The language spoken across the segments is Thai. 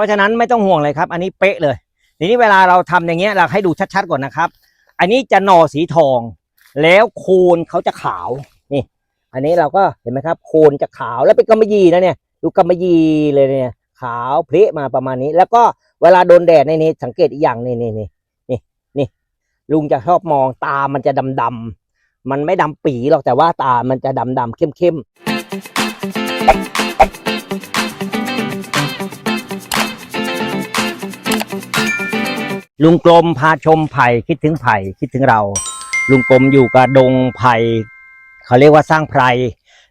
ราะฉะนั้นไม่ต้องห่วงเลยครับ อันนี้เป๊ะเลย ทีนี้เวลาเราทำอย่างเงี้ยเราให้ดูชัดๆก่อนนะครับ อันนี้จะหน่อสีทอง แล้วโคนเขาจะขาวนี่ อันนี้เราก็เห็นไหมครับ โคนจะขาวแล้วเป็นกำมะหยี่นะเนี่ย ดูกำมะหยี่เลยเนี่ย ขาวเพละมาประมาณนี้ แล้วก็เวลาโดนแดดในนี้สังเกตอีกอย่างนี่นี่นี่นี่นี่ลุงจะชอบมองตามันจะดำๆมันไม่ดำปีหรอกแต่ว่าตามันจะดำๆเข้มๆ ลุงกลมพาชมไผ่คิดถึงไผ่คิดถึงเรา ลุงกลมอยู่กับดงไผ่เขาเรียกว่าสร้างไพร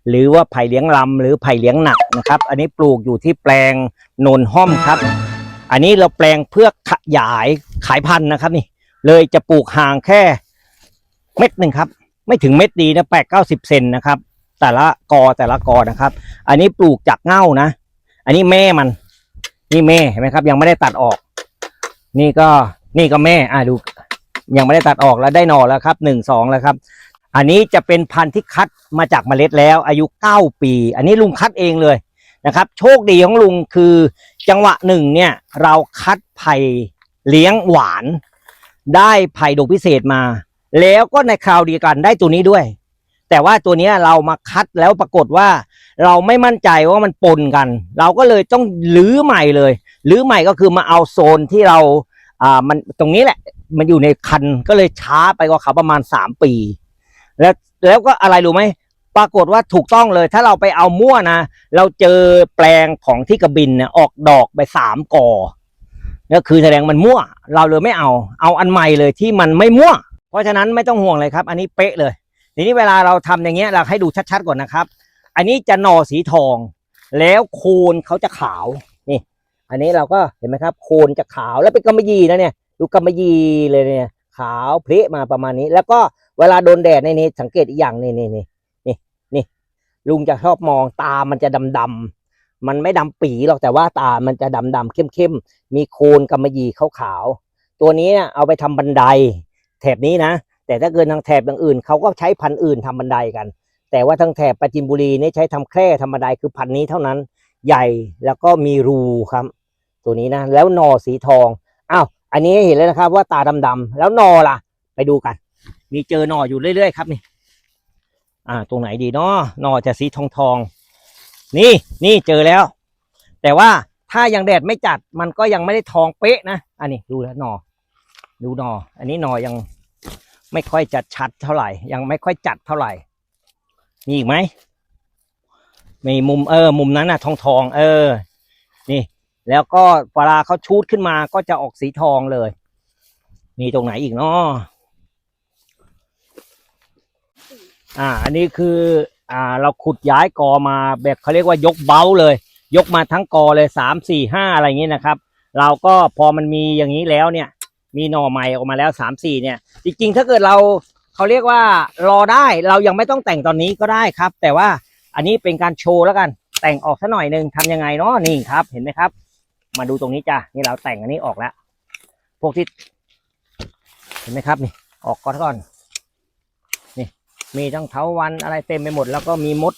หรือว่าไผ่เลี้ยงลำหรือไผ่เลี้ยงหนักนะครับ อันนี้ปลูกอยู่ที่แปลงโนนห้อมครับ อันนี้เราแปลงเพื่อขยายขายพันธุ์นะครับนี่ เลยจะปลูกห่างแค่เม็ดหนึ่งครับ ไม่ถึงเม็ดดีนะแปดเก้าสิบเซนนะครับ แต่ละกอแต่ละกอนะครับ อันนี้ปลูกจากเง่านะ อันนี้แม่มัน นี่แม่เห็นไหมครับ ยังไม่ได้ตัดออก นี่ก็ นี่ก็แม่อ่าดู ยังไม่ได้ตัดออกแล้วได้หน่อแล้วครับหนึ่งสองแล้วครับ อันนี้จะเป็นพันธุ์ที่คัดมาจากเมล็ดแล้ว อายุเก้าปี อันนี้ลุงคัดเองเลยนะครับ โชคดีของลุงคือจังหวะหนึ่งเนี่ย เราคัดไผ่เลี้ยงหวาน ได้ไผ่ดกพิเศษมา แล้วก็ในคราวเดียวกันได้ตัวนี้ด้วย แต่ว่าตัวนี้เรามาคัดแล้วปรากฏว่า เราไม่มั่นใจว่ามันปนกัน เราก็เลยต้องลื้อใหม่เลยลื้อใหม่ก็คือมาเอาโซนที่เรา อ่ามันตรงนี้แหละ มันอยู่ในคันก็เลยช้าไปกว่าเขาประมาณสามปี แล้วแล้วก็อะไรรู้ไหมปรากฏว่าถูกต้องเลย ถ้าเราไปเอามั่วนะเราเจอแปลงของที่กระบินเนี่ยออกดอกไปสามกอก็คือแสดงมันมั่ว เราเลยไม่เอา เอาอันใหม่เลยที่มันไม่มั่ว เพราะฉะนั้นไม่ต้องห่วงเลยครับ อันนี้เป๊ะเลย ทีนี้เวลาเราทำอย่างเงี้ยเราให้ดูชัดๆก่อนนะครับ อันนี้จะหน่อสีทอง แล้วโคนเขาจะขาว อันนี้เราก็เห็นไหมครับ โคนจะขาวแล้วเป็นกำมะหยี่นะเนี่ยดูกำมะหยี่เลยเนี่ยขาวเพละมาประมาณนี้ แล้วก็เวลาโดนแดดในนี้สังเกตอีกอย่างนี่นี่นี่นี่นี่ลุงจะชอบมองตามันจะดำๆมันไม่ดำปีหรอกแต่ว่าตามันจะดำๆเข้มๆมีโคนกำมะหยี่ขาวๆตัวนี้เนี่ยเอาไปทำบันได แถบนี้นะ แต่ถ้าเกินทางแถบอย่างอื่นเขาก็ใช้พันธุ์อื่นทำบันไดกัน แต่ว่าทางแถบปราจินบุรีเนี่ยใช้ทำแคร่ทำบันไดคือพันธุ์นี้เท่านั้น ใหญ่แล้วก็มีรูครับ ตัวนี้นะแล้วหนอสีทองอ้าวอันนี้เห็นแล้วนะครับ ว่าตาดำๆแล้วหนอล่ะ ไปดูกัน มีเจอหนออยู่เรื่อยๆครับนี่ อ่า ตรงไหนดีเนาะหนอจะสีทองทองนี่นี่เจอแล้ว แต่ว่าถ้ายังแดดไม่จัดมันก็ยังไม่ได้ทองเป๊ะนะอันนี้ดูแล้วหนอ ดูหนอ อันนี้หนอยังไม่ค่อยจะชัดเท่าไหร่ ยังไม่ค่อยจัดเท่าไหร่มีอีกไหมมีมุมเออ มุมนั้นน่ะ ทองทองเออ แล้วก็เวลาเขาชูดขึ้นมาก็จะออกสีทองเลย มีตรงไหนอีกเนาะอ่า อันนี้คืออ่าเราขุดย้ายกอมาแบบเขาเรียกว่ายกเบ้าเลย ยกมาทั้งกอเลยสามสี่ห้าอะไรอย่างนี้นะครับ เราก็พอมันมีอย่างนี้แล้วเนี่ย มีหน่อใหม่ออกมาแล้วสามสี่เนี่ย จริงๆ ถ้าเกิดเราเขาเรียกว่ารอได้เรายังไม่ต้องแต่งตอนนี้ก็ได้ครับ แต่ว่าอันนี้เป็นการโชว์แล้วกัน แต่งออกสักหน่อยหนึ่งทำยังไงเนาะนี่ครับเห็นไหมครับ มาดูตรงนี้จ้ะนี่เราแต่งอันนี้ออกแล้ว พวกที่ เห็นไหมครับนี่ ออกก่อนก่อนนี่ มีทั้งเถาวันอะไรเต็มไปหมด แล้วก็มีมด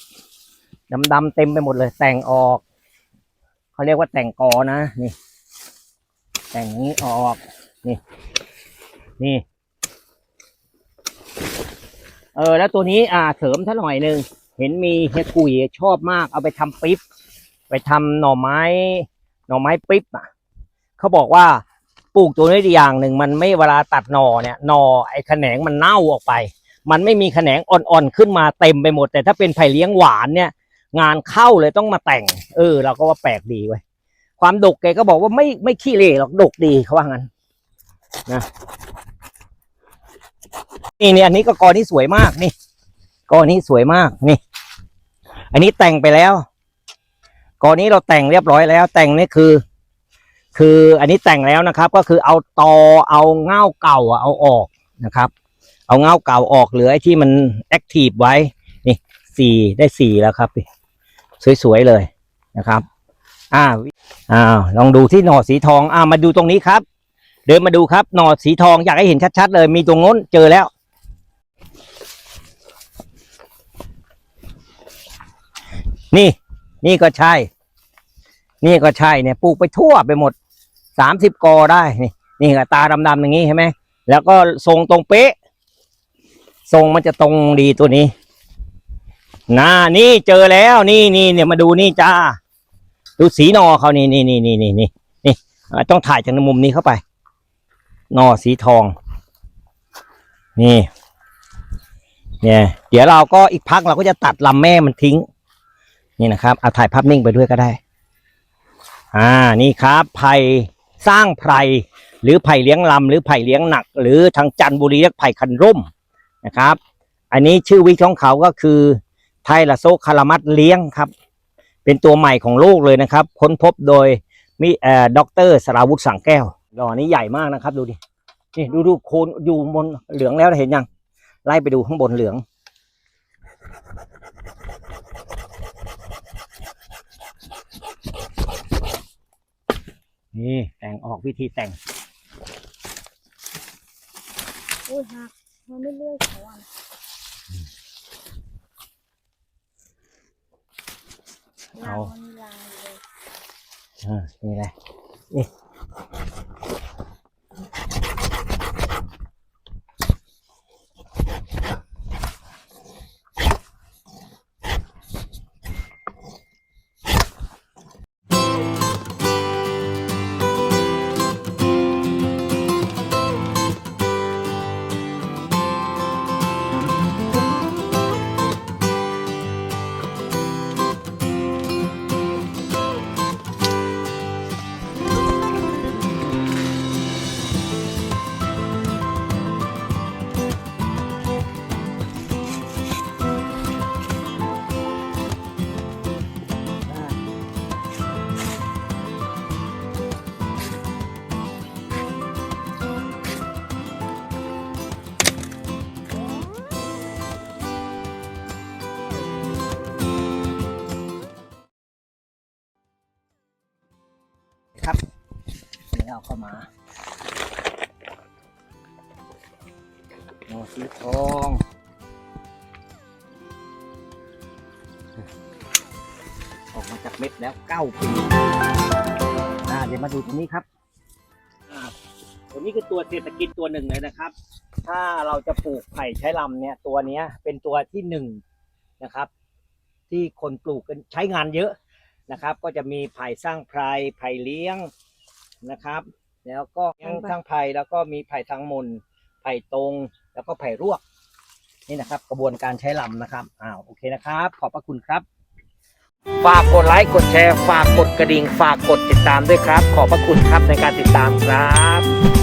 ดำๆเต็มไปหมดเลย แต่งออกเขาเรียกว่าแต่งกอนะนี่ แต่งนี้ออกนี่ นี่ เออ แล้วตัวนี้อ่าเสริมท่าหน่อยหนึ่งเห็นมีเฮกุยชอบมากเอาไปทำปิ๊บไปทำหน่อไม้ น่อไม้ปิ๊บอะเขาบอกว่าปลูกตัวนี้ดีอย่างหนึ่งมันไม่เวลาตัดหน่อเนี่ยหน่อไอ้แขนงมันเน่าออกไป มันไม่มีแขนงอ่อนๆขึ้นมาเต็มไปหมด แต่ถ้าเป็นไผ่เลี้ยงหวานเนี่ย งานเข้าเลยต้องมาแต่ง เออ เราก็ว่าแปลกดีเว้ยความดกแกก็บอกว่าไม่ไม่ขี้เหร่หรอกดกดีเขาว่างั้นนะนี่เนี่ยอันนี้ก็กอนี้สวยมากนี่กอนี้สวยมากนี่ อันนี้แต่งไปแล้ว กอนี้เราแต่งเรียบร้อยแล้ว แต่งนี่คือ คืออันนี้แต่งแล้วนะครับ ก็คือเอาตอเอาเง่าเก่าเอาออกนะครับ เอาเง่าเก่าออกเหลือไอ้ที่มันแอคทีฟไว้นี่สี่ได้สี่แล้วครับสวยๆเลยนะครับอ่าอ้าวลองดูที่หน่อสีทองอ่ามาดูตรงนี้ครับ เดินมาดูครับหน่อสีทองอยากให้เห็นชัดๆเลย มีตรงโน้นเจอแล้วนี่ นี่ก็ใช่ นี่ก็ใช่เนี่ยปลูกไปทั่วไปหมดสามสิบกอได้นี่นี่ก็ตาดำๆอย่างนี้ใช่ไหมแล้วก็ทรงตรงเป๊ะ ทรงมันจะตรงดีตัวนี้น่านี่เจอแล้วนี่นี่เนี่ยมาดูนี่จ้า ดูสีนอเขานี่นี่นี่นี่นี่นี่นี่ต้องถ่ายจากมุมนี้เข้าไป นอสีทอง นี่ เนี่ย เดี๋ยวเราก็อีกพักเราก็จะตัดลำแม่มันทิ้ง นี่นะครับเอาถ่ายภาพนิ่งไปด้วยก็ได้ อ่านี่ครับไผ่สร้างไผ่หรือไผ่เลี้ยงลำหรือไผ่เลี้ยงหนัก หรือทางจันทบุรีเรียกไผ่คันร่มนะครับ อันนี้ชื่อวิของเขาก็คือไทลาโซคารามัตเลี้ยงครับ เป็นตัวใหม่ของโลกเลยนะครับ ค้นพบโดยมิเอ่อด็อกเตอร์สราวุธสังแก้วดอนี้ใหญ่มากนะครับ ดูดินี่ดูดูโคนอยู่บนเหลืองแล้วเห็นยังไล่ไปดูข้างบนเหลือง นี่แต่งออกวิธีแต่งอุ้ยหักมันไม่เลื่อยเขาอะลาเอางมันมีลางอยู่เลยอ่านี่แหละนี่ครับ เอาเข้ามาโอ้สีทองออกมาจากเม็ดแล้วเก้าปีอ่าเดี๋ยวมาดูตรงนี้ครับอ่าตัวนี้คือตัวเศรษฐกิจตัวหนึ่งเลยนะครับ ถ้าเราจะปลูกไผ่ใช้ลำเนี่ย ตัวเนี้ยเป็นตัวที่หนึ่งนะครับ ที่คนปลูกกันใช้งานเยอะนะครับ ก็จะมีไผ่สร้างไพรไผ่เลี้ยง นะครับ แล้วก็เลี้ยงสร้างไผ่แล้วก็มีไผ่ทางมนไผ่ตรงแล้วก็ไผ่รวก นี่นะครับ กระบวนการใช้ลำนะครับอ้าวโอเคนะครับ ขอบพระคุณครับ ฝากกดไลค์กดแชร์ ฝากกดกระดิ่ง ฝากกดติดตามด้วยครับ ขอบพระคุณครับในการติดตามครับ